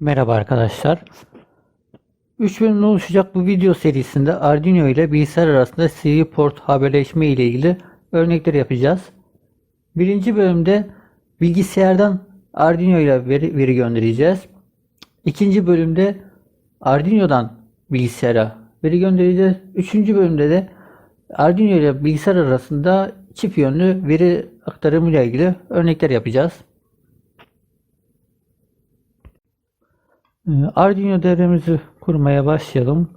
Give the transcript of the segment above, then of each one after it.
Merhaba arkadaşlar. 3 bölümden oluşacak bu video serisinde Arduino ile bilgisayar arasında CV port haberleşme ile ilgili örnekler yapacağız. Birinci bölümde bilgisayardan Arduino ile veri, veri göndereceğiz. İkinci bölümde Arduino'dan bilgisayara veri göndereceğiz. Üçüncü bölümde de Arduino ile bilgisayar arasında çift yönlü veri aktarımı ile ilgili örnekler yapacağız. Ee, Arduino devremizi kurmaya başlayalım.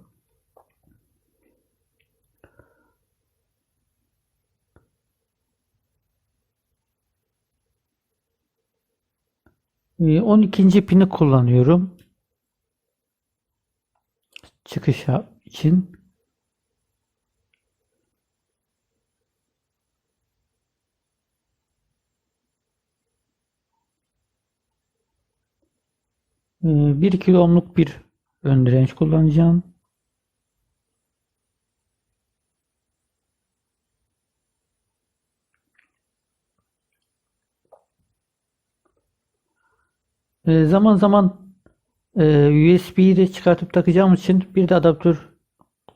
Ee, 12. pini kullanıyorum. Çıkış için. 1 kilo ohmluk bir ön direnç kullanacağım. Ee, zaman zaman e, USB'yi de çıkartıp takacağım için bir de adaptör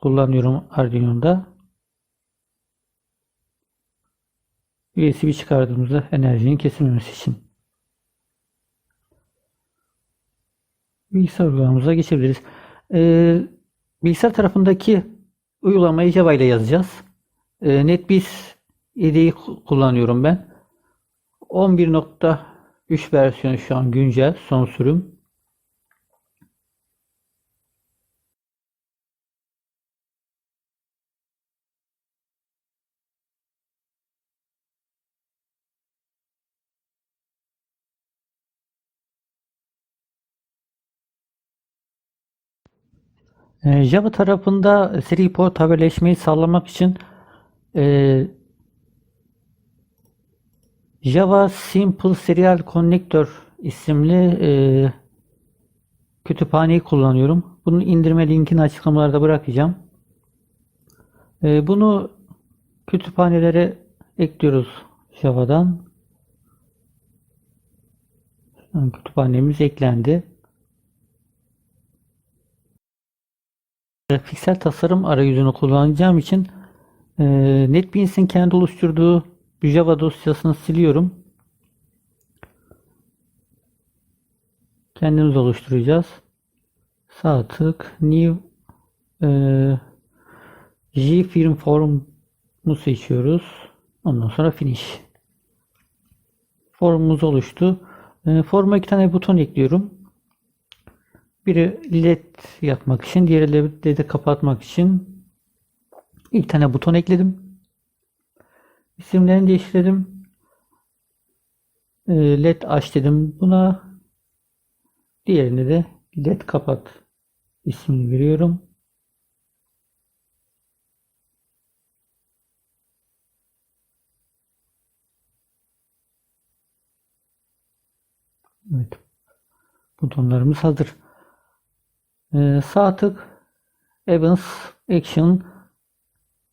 kullanıyorum Arduino'da. USB çıkardığımızda enerjinin kesilmemesi için. Bilgisayar uygulamamıza geçebiliriz. Ee, bilgisayar tarafındaki uygulamayı Java ile yazacağız. Ee, NetBeans IDE'yi ku- kullanıyorum ben. 11.3 versiyonu şu an güncel son sürüm. Ee, Java tarafında seri port haberleşmeyi sağlamak için e, Java Simple Serial Connector isimli e, kütüphaneyi kullanıyorum. Bunun indirme linkini açıklamalarda bırakacağım. E, bunu kütüphanelere ekliyoruz Java'dan. Kütüphanemiz eklendi. Piksel tasarım arayüzünü kullanacağım için e, NetBeans'in kendi oluşturduğu Java dosyasını siliyorum. Kendimiz oluşturacağız. Sağ tık New e, JFrame Form'u seçiyoruz. Ondan sonra Finish. Formumuz oluştu. E, forma iki tane buton ekliyorum. Biri led yapmak için, diğeri led'i kapatmak için ilk tane buton ekledim. İsimlerini değiştirdim. Ee, led aç dedim buna. Diğerine de led kapat ismini veriyorum. Evet. Butonlarımız hazır. Ee, sağ tık Events Action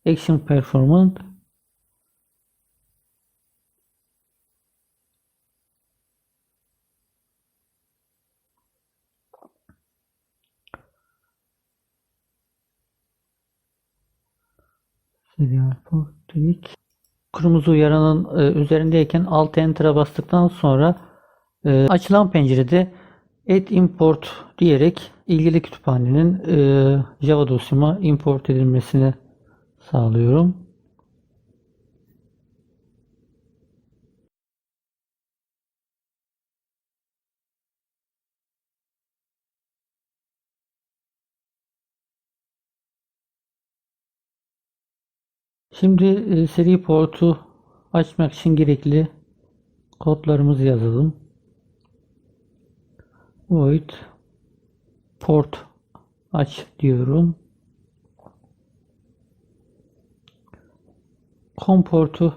Action Performance. Kırmızı uyaranın e, üzerindeyken Alt Enter'a bastıktan sonra e, açılan pencerede Add Import diyerek ilgili kütüphanenin e, Java dosyama import edilmesini sağlıyorum. Şimdi e, seri portu açmak için gerekli kodlarımızı yazalım. Void port aç diyorum. Com portu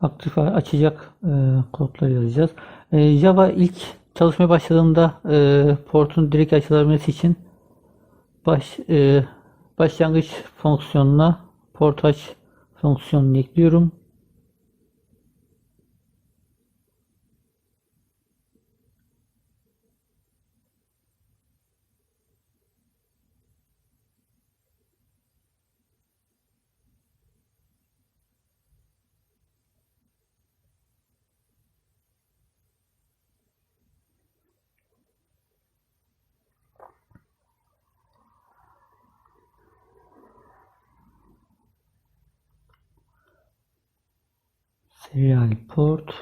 aktif açacak e, kodları yazacağız. E, Java ilk çalışmaya başladığında e, portun direkt açılabilmesi için baş, e, başlangıç fonksiyonuna port aç fonksiyonunu ekliyorum. Serial port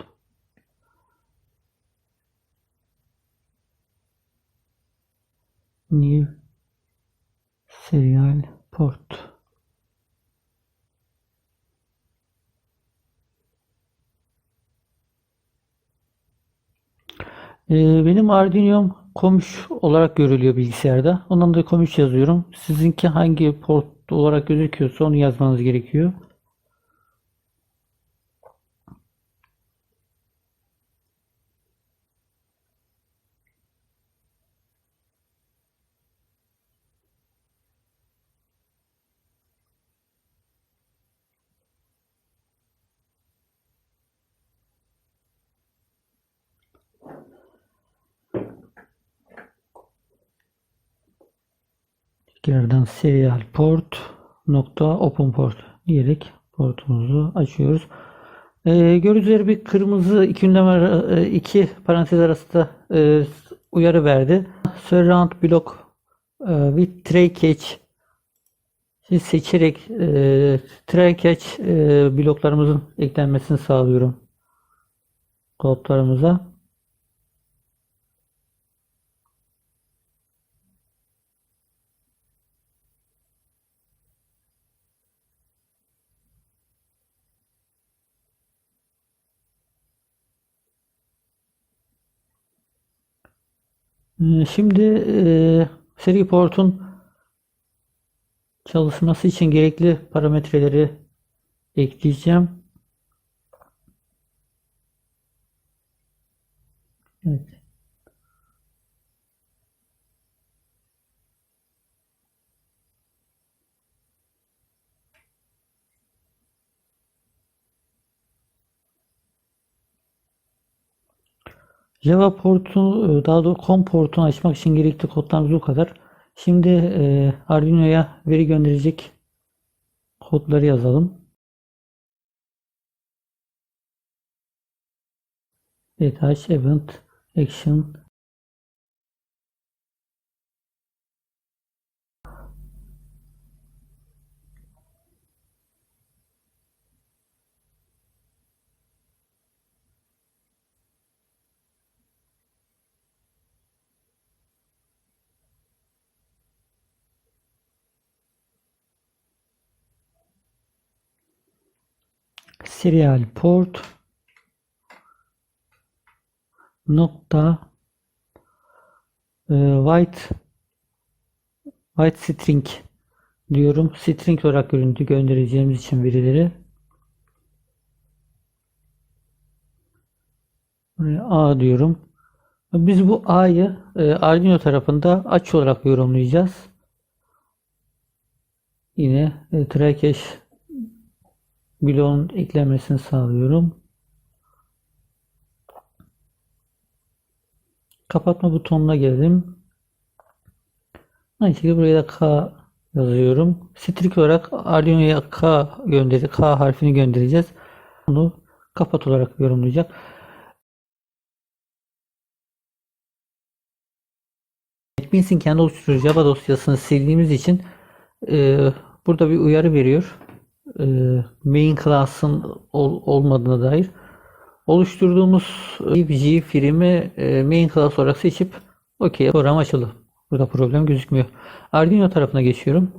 New Serial Port Ee, benim Arduino'm komuş olarak görülüyor bilgisayarda. Ondan da komuş yazıyorum. Sizinki hangi port olarak gözüküyorsa onu yazmanız gerekiyor. Tekrardan serial port nokta open port diyerek portumuzu açıyoruz. Ee, gördüğünüz üzere bir kırmızı iki e, iki parantez arasında e, uyarı verdi. Surround block e, with tray catch Şimdi seçerek e, tray catch e, bloklarımızın eklenmesini sağlıyorum kodlarımıza. Şimdi e, seri portun çalışması için gerekli parametreleri ekleyeceğim. Evet. Java portu e, daha doğrusu COM portunu açmak için gerekli kodlarımız bu kadar. Şimdi e, Arduino'ya veri gönderecek kodları yazalım. Detach event action serial port nokta e, white white string diyorum. String olarak görüntü göndereceğimiz için verileri A diyorum. Biz bu A'yı e, Arduino tarafında aç olarak yorumlayacağız. Yine e, cache bloğun eklenmesini sağlıyorum. Kapatma butonuna geldim. Aynı şekilde buraya da K yazıyorum. String olarak Arduino'ya K gönderi K harfini göndereceğiz. Bunu kapat olarak yorumlayacak. NetBeans'in kendi oluşturduğu Java dosyasını sildiğimiz için e, burada bir uyarı veriyor. E, main class'ın ol- olmadığına dair. Oluşturduğumuz G filmi e, main class olarak seçip OK program açıldı. Burada problem gözükmüyor. Arduino tarafına geçiyorum.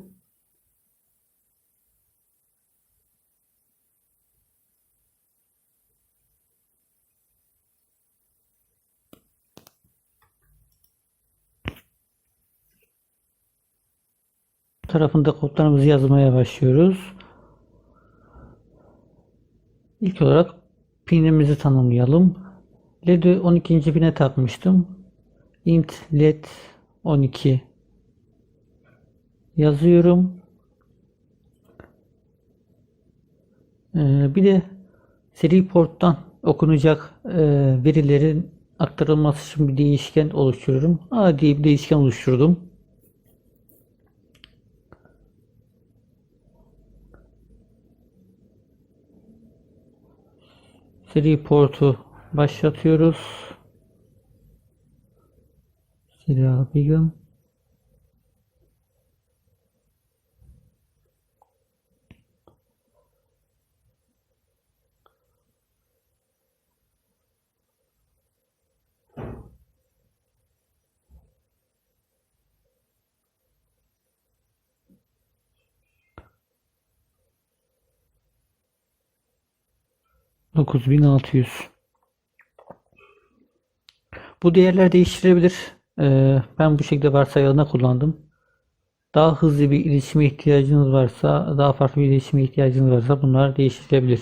tarafında kodlarımızı yazmaya başlıyoruz. İlk olarak pinimizi tanımlayalım. LED'i 12. pine takmıştım. int led 12 yazıyorum. Ee, bir de seri porttan okunacak e, verilerin aktarılması için bir değişken oluşturuyorum. A diye bir değişken oluşturdum. Seri portu başlatıyoruz. Serial begin. 9600 Bu değerler değiştirebilir. Ee, ben bu şekilde varsayılanı kullandım. Daha hızlı bir iletişime ihtiyacınız varsa, daha farklı bir iletişime ihtiyacınız varsa bunlar değiştirilebilir.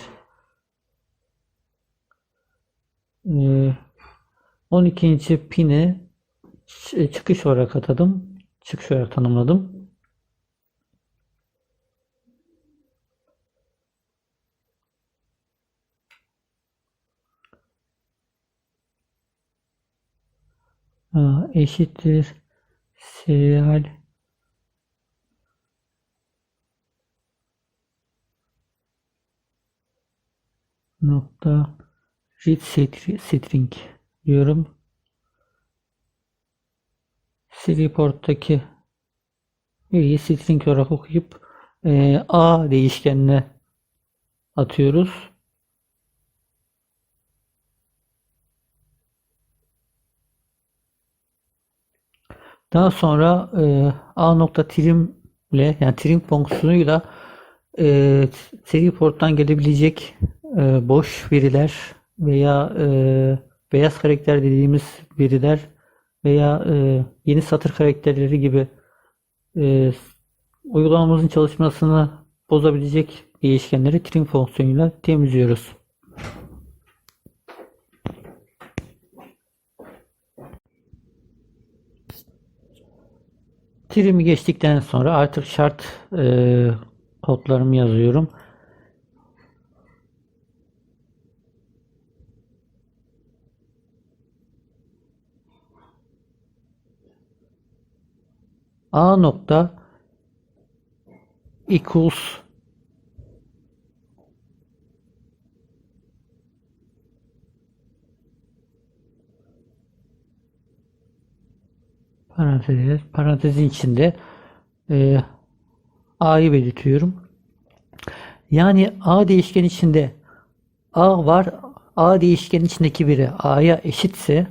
Ee, 12. pini ç- çıkış olarak atadım. Çıkış olarak tanımladım. Aa, eşittir serial nokta read stri- string diyorum. Seri porttaki veriyi string olarak okuyup e, a değişkenine atıyoruz. Daha sonra e, a nokta trim ile yani trim fonksiyonuyla e, seri porttan gelebilecek e, boş veriler veya e, beyaz karakter dediğimiz veriler veya e, yeni satır karakterleri gibi e, uygulamamızın çalışmasını bozabilecek değişkenleri trim fonksiyonuyla temizliyoruz. Trim'i geçtikten sonra artık şart e, kodlarımı yazıyorum. A nokta equals parantez, parantezin içinde e, A'yı belirtiyorum. Yani A değişken içinde A var. A değişken içindeki biri A'ya eşitse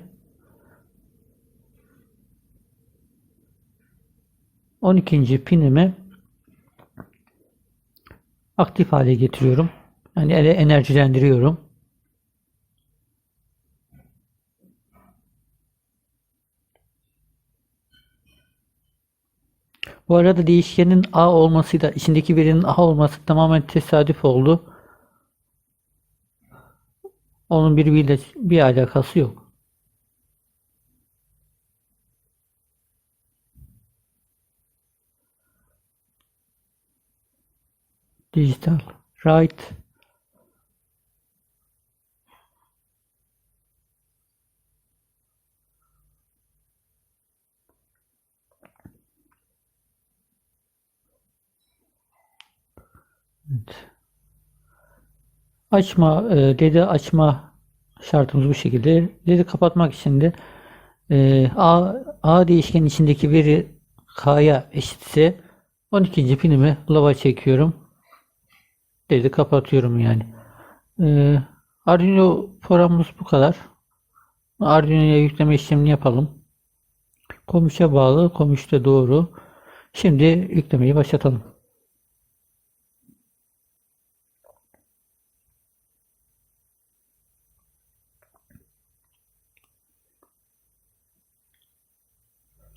12. pinimi aktif hale getiriyorum. Yani ele enerjilendiriyorum. Bu arada değişkenin A olmasıyla içindeki birinin A olması tamamen tesadüf oldu. Onun birbiriyle bir alakası yok. Digital right Açma, e, LED'i açma şartımız bu şekilde. LED'i kapatmak için de e, A, A değişkenin içindeki veri K'ya eşitse 12. pinimi lava çekiyorum. LED'i kapatıyorum yani. E, Arduino programımız bu kadar. Arduino'ya yükleme işlemini yapalım. Komüşe bağlı, komüşte doğru. Şimdi yüklemeyi başlatalım.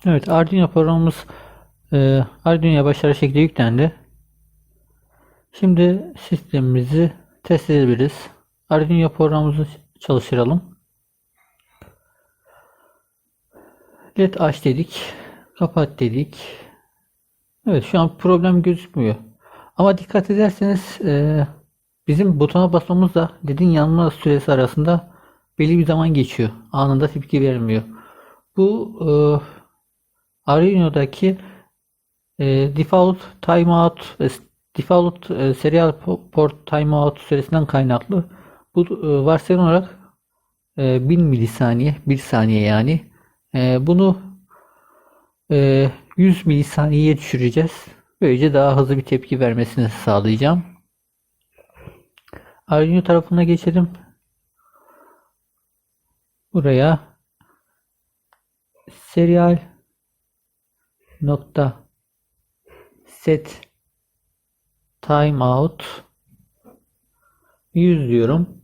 Evet Arduino programımız e, Arduino'ya başarılı şekilde yüklendi. Şimdi sistemimizi test edebiliriz. Arduino programımızı çalıştıralım. LED aç dedik. Kapat dedik. Evet şu an problem gözükmüyor. Ama dikkat ederseniz e, bizim butona basmamızla LED'in yanma süresi arasında belli bir zaman geçiyor. Anında tepki vermiyor. Bu e, Arduino'daki e, default timeout e, default e, serial po- port timeout süresinden kaynaklı. Bu e, varsayılan olarak e, 1000 milisaniye, 1 saniye yani. E, bunu e, 100 milisaniyeye düşüreceğiz. Böylece daha hızlı bir tepki vermesini sağlayacağım. Arduino tarafına geçelim. Buraya serial nokta set timeout 100 diyorum.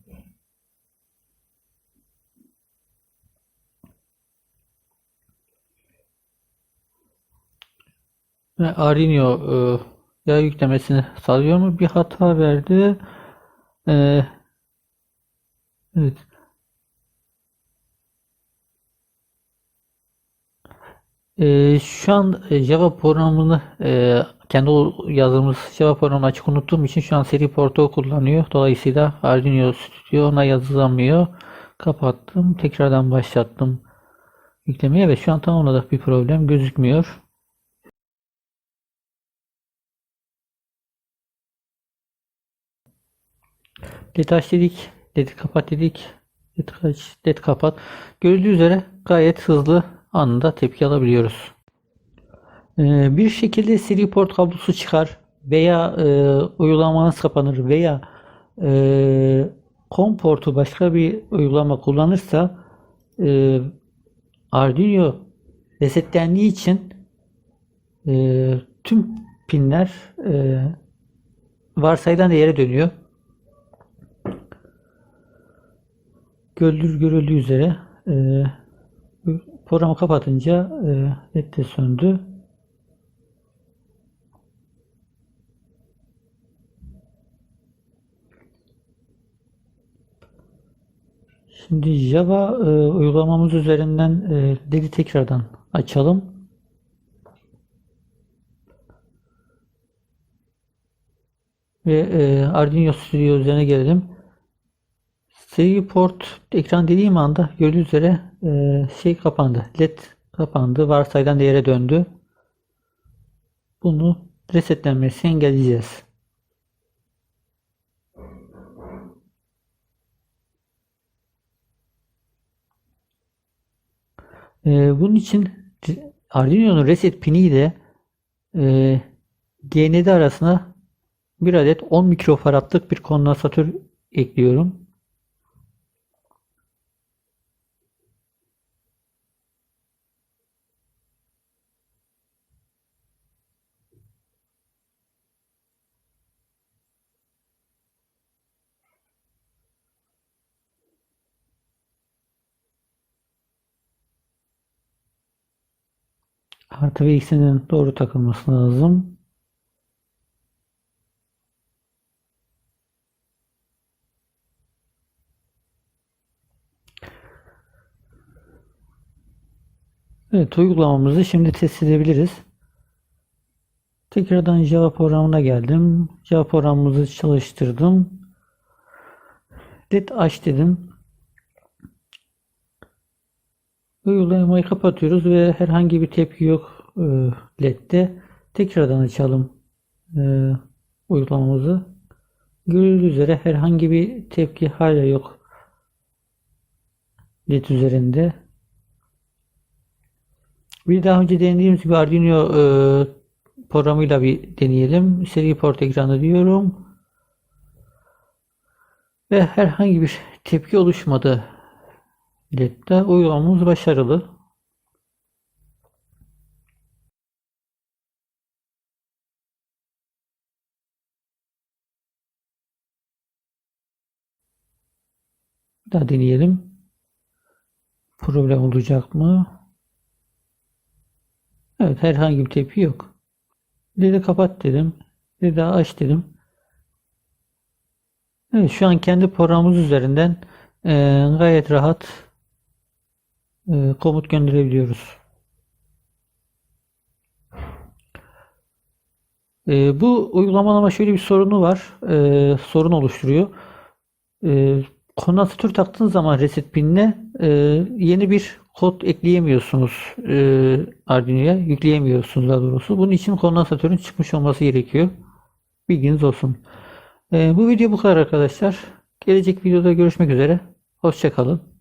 Ve Arduino e, ya yüklemesini sağlıyor mu? Bir hata verdi. E, evet. E, şu an e, Java programını e, kendi yazdığımız Java programını açık unuttuğum için şu an seri portu kullanıyor. Dolayısıyla Arduino Studio ona yazılamıyor. Kapattım. Tekrardan başlattım yüklemeye ve şu an tamamladık bir problem gözükmüyor. Led aç dedik. Led kapat dedik. Led aç, led kapat. Görüldüğü üzere gayet hızlı anında tepki alabiliyoruz. Ee, bir şekilde seri port kablosu çıkar veya e, uygulamanız kapanır veya e, COM portu başka bir uygulama kullanırsa e, Arduino resetlendiği için e, tüm pinler e, varsayılan değere dönüyor. Görülür görüldüğü üzere programı kapatınca e, led de söndü. Şimdi Java e, uygulamamız üzerinden e, LED'i tekrardan açalım. Ve e, Arduino Studio üzerine gelelim. Seri port ekran dediğim anda gördüğünüz üzere e, şey kapandı. LED kapandı. Varsayılan değere döndü. Bunu resetlenmesini engelleyeceğiz. Ee, bunun için Arduino'nun reset pini ile e, GND arasına bir adet 10 mikrofaradlık bir kondansatör ekliyorum. Artı ve eksinin doğru takılması lazım. Evet uygulamamızı şimdi test edebiliriz. Tekrardan Java programına geldim. Java programımızı çalıştırdım. LED aç dedim. Uygulamayı kapatıyoruz ve herhangi bir tepki yok LED'de. Tekrardan açalım e, uygulamamızı. Görüldüğü üzere herhangi bir tepki hala yok LED üzerinde. Bir daha önce denediğimiz gibi Arduino e, programıyla bir deneyelim. Seri port ekranı diyorum. Ve herhangi bir tepki oluşmadı. LED'de uygulamamız başarılı. Daha deneyelim. Problem olacak mı? Evet herhangi bir tepki yok. LED'i kapat dedim. LED'i aç dedim. Evet şu an kendi programımız üzerinden e, gayet rahat e, komut gönderebiliyoruz. E, bu uygulamanın ama şöyle bir sorunu var. E, sorun oluşturuyor. E, kondansatör taktığınız zaman reset pinine e, yeni bir kod ekleyemiyorsunuz e, Arduino'ya. Yükleyemiyorsunuz daha doğrusu. Bunun için kondansatörün çıkmış olması gerekiyor. Bilginiz olsun. E, bu video bu kadar arkadaşlar. Gelecek videoda görüşmek üzere. Hoşçakalın.